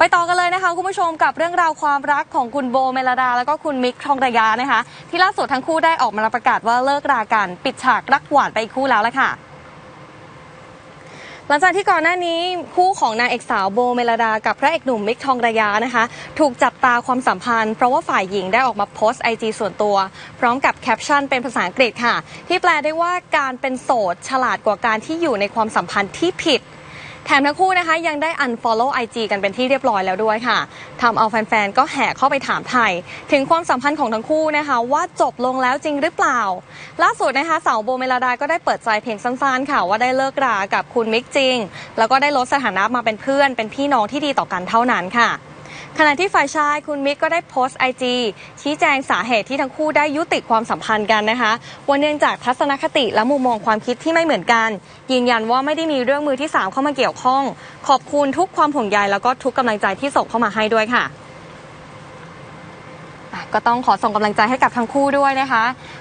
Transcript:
ไปต่อกันเลยนะคะคุณผู้ชมกับเรื่องราวความรักของคุณโบเมลดา แล้วก็คุณมิกทองระยานะคะ ที่ล่าสุดทั้งคู่ได้ออกมาประกาศว่าเลิกรากันปิดฉากรักหวานไปคู่แล้วละค่ะหลังจากที่ก่อนหน้านี้คู่ของนางเอกสาวโบเมลดา กับพระเอกหนุ่มมิกทองระยานะคะ ถูกจับตาความสัมพันธ์ เพราะว่าฝ่ายหญิงได้ออกมาโพสต์ไอจีส่วนตัว พร้อมกับแคปชั่นเป็นภาษาอังกฤษค่ะ ที่แปลได้ว่าการเป็นโสด ฉลาดกว่าการที่อยู่ในความสัมพันธ์ที่ผิด แถมทั้งคู่นะคะยังได้ unfollow IG กันเป็นที่เรียบร้อยแล้วด้วยค่ะทำเอาแฟนๆ ก็แห่เข้าไปถามไทย ถึงความสัมพันธ์ของทั้งคู่นะคะ ว่าจบลงแล้วจริงหรือเปล่า ล่าสุดนะคะสาวโบเมลดาก็ได้เปิดใจเพียงสั้นๆค่ะว่าได้เลิกรากับคุณมิกจริง แล้วก็ได้ลดสถานะมาเป็นเพื่อน เป็นพี่น้องที่ดีต่อกันเท่านั้นค่ะ ขณะที่ฝ่ายชายคุณมิกก็ได้โพสต์ไอจีชี้แจงสาเหตุที่ทั้งคู่ได้ยุติความสัมพันธ์กันนะคะว่าเนื่องจากทัศนคติและมุมมองความคิดที่ไม่เหมือนกัน ยืนยันว่าไม่ได้มีเรื่องมือที่ 3 เข้ามาเกี่ยวข้อง ขอบคุณทุกความห่วงใยแล้วก็ทุกกำลังใจที่ส่งเข้ามาให้ด้วยค่ะอะก็ต้องขอส่งกำลังใจให้กับทั้งคู่ด้วยนะคะ